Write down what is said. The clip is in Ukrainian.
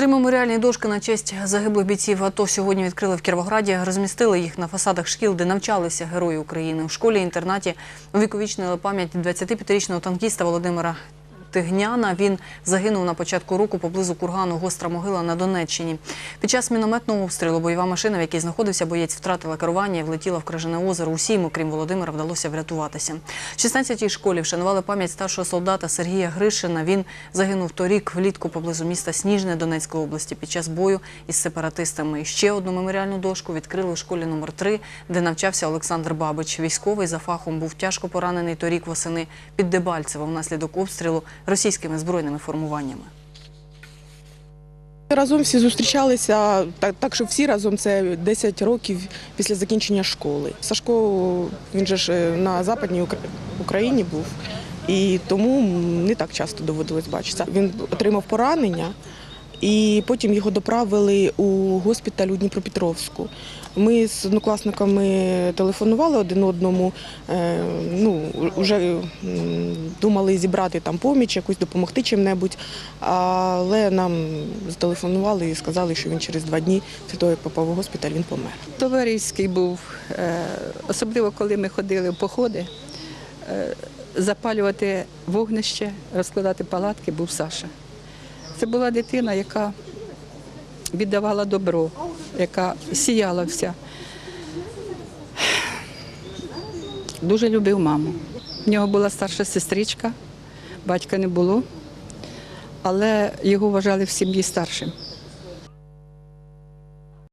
Три меморіальні дошки на честь загиблих бійців АТО сьогодні відкрили в Кіровограді. Розмістили їх на фасадах шкіл, де навчалися герої України. У школі-інтернаті увіковічнили пам'ять 25-річного танкіста Володимира Тигняна. Він загинув на початку року поблизу кургану Гостра могила на Донеччині. Під час мінометного обстрілу бойова машина, в якій знаходився боєць, втратила керування і влетіла в Крижане озеро. Усім, окрім Володимира, вдалося врятуватися. В 16-й школі вшанували пам'ять старшого солдата Сергія Гришина. Він загинув торік влітку поблизу міста Сніжне Донецької області під час бою із сепаратистами. Ще одну меморіальну дошку відкрили у школі номер 3 де навчався Олександр Бабич. Військовий за фахом був тяжко поранений торік восени під Дебальцево внаслідок обстрілу російськими збройними формуваннями. Разом всі зустрічалися, так, так що всі разом це 10 років після закінчення школи. Сашко він же ж е, на Западній Україні був, і тому не так часто доводилось бачитися. Він отримав поранення, і потім його доправили у госпіталь у Дніпропетровську. Ми з однокласниками телефонували один одному, е, ну, вже думали зібрати там поміч, якусь допомогти чим-небудь, але нам зателефонували і сказали, що він через два дні, після як попав у госпіталь, він помер. Товариський був, е, особливо коли ми ходили в походи, е, запалювати вогнище, розкладати палатки, був Саша. Це була дитина, яка віддавала добро, яка сіяла вся. Дуже любив маму. В нього була старша сестричка, батька не було, але його вважали в сім'ї старшим.